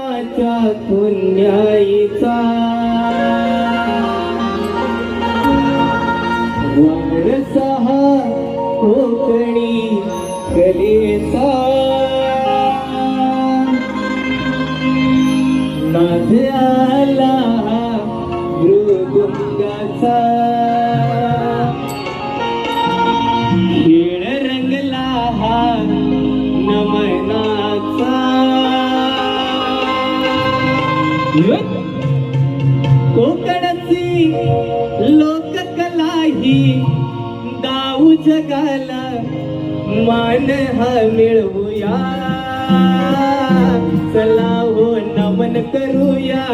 देवाच्या पुण्याईचा. वाढ सहा कोकणी कलेचा. नाद आला मृगुंगाचा जगाला मान हा मिळवूया. चला हो नमन करूया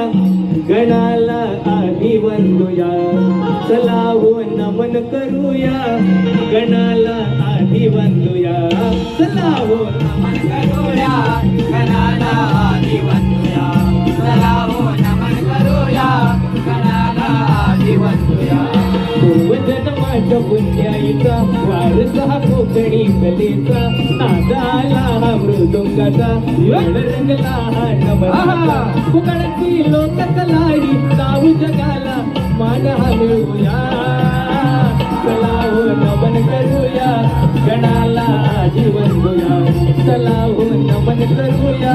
गणाला आधी वंदूया. चला हो नमन करूया गणाला आधी वंदूया. चला हो नमन करूया गणाला आधी वंदूया. पुण्याईचा वारसा हा कोकणी कलेचा नादाला हा मृदुंगाचा रंगला हा नमला कोकणाची लोककलाडी जाऊ जगाला मान हा मिळूया. चला हो नमन करूया गणाला जीवन देऊया. नमन करूया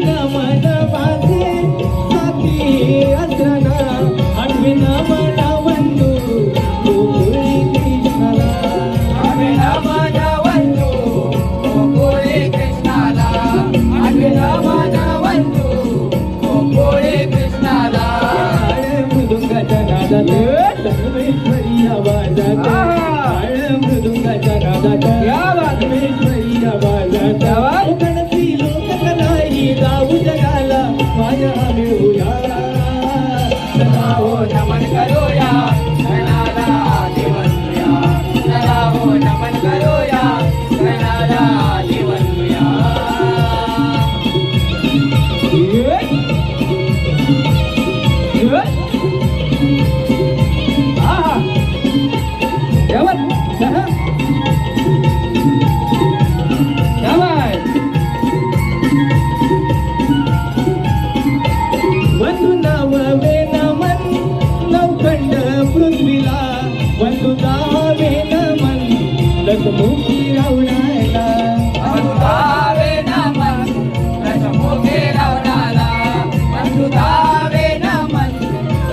Kama रसमुखी रावणाला वसुधावे नमन रसमुखे रावणाला वसुधावे नमन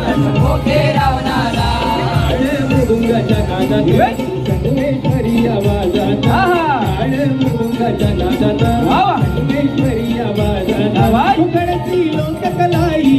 रसमुखे रावणाला मृदुंगाच्या नादात संगमेश्वरी. टाळ मृदुंगाच्या नादात. संगमेश्वरी आवाजाचा आवाज. उकडती लोककलाई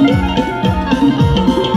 Música